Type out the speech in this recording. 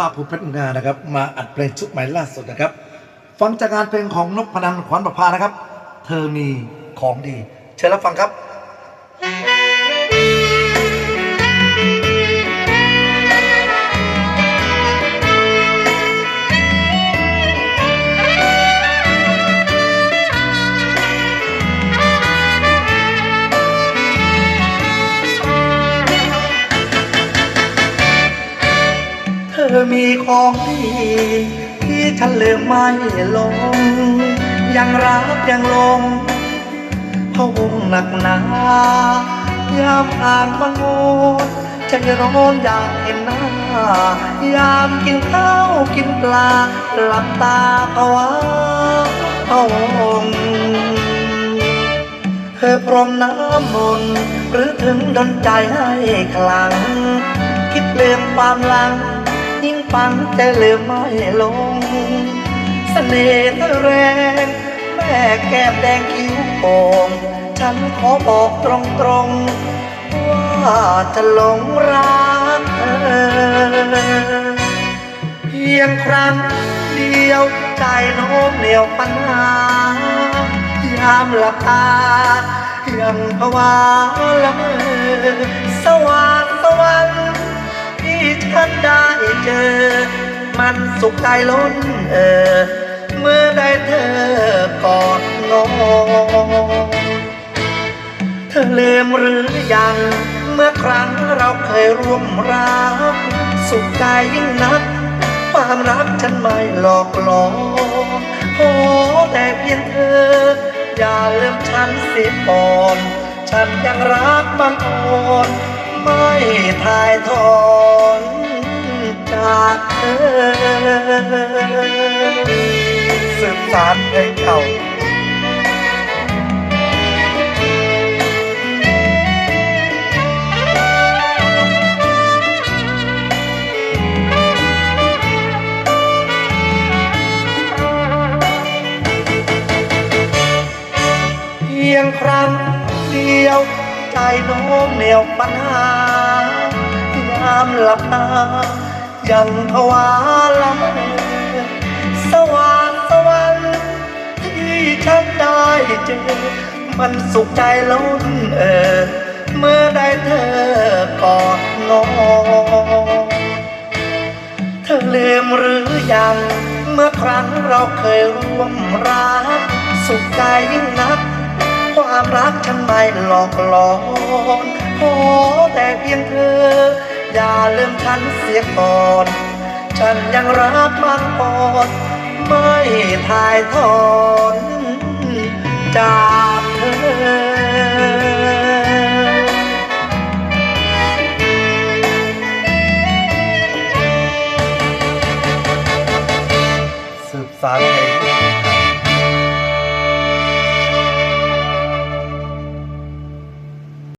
ภาพภูมิเพชรงานนะครับ มาอัดเพลงชุดใหม่ล่าสุดนะครับ ฟังจากงานเพลงของนกพนันขวัญประภานะครับ เธอมีของดี เชิญรับฟังครับ มีของดีที่ฉันลืมไม่ลง ยังรักยังลงพะวงหนักหนายามอ่านบังโงนใจร้อนอยากเห็นหน้ายามกินข้าวกินปลาหลับตาก็ว่าพะวงเธอพรมน้ำมนต์หรือถึงดนใจให้คลัง คิดเลืมความหลัง ฟังใจลืมไม่ลงเสน่ห์แรงแม่แก้มแดงคิ้วโป่งฉันขอบอกตรงๆ ว่าจะหลงรักเธอเพียงครั้งเดียวใจโน้มเหนียวปัญหายามหลับตา ยังภาวะละเมอสว่างสวรรค์ที่ฉันได้ มันสุขใจล้นเออ เมื่อได้เธอกอดนองเธอลืมหรือยัง เมื่อครั้งเราเคยร่วมรัก สุขใจยิ่งนัก ความรักฉันไม่หลอกหลอนขอแต่เพียงเธอ อย่าลืมฉันเสิก่อน ฉันยังรักบางอ่อนไม่ถ่ายถอน จากเธอสืบสารเพลงเก่าเพียงครั้งเดียว ใจโน้มเหนียวปัญหายามหลับตา ยังภาวะละเมอสว่างสวรรค์ที่ฉันได้เจอมันสุขใจล้นเออ เมื่อได้เธอกอดนอเธอลืมหรือยัง เมื่อครั้งเราเคยร่วมรัก สุขใจยิ่งนัก ความรักฉันไม่หลอกหลอนขอแต่เพียงเธอ อย่าลืมฉันเสียก่อน ฉันยังรักมันอ่อนไม่ถ่ายถอนจากเธอ สืบสารเพลง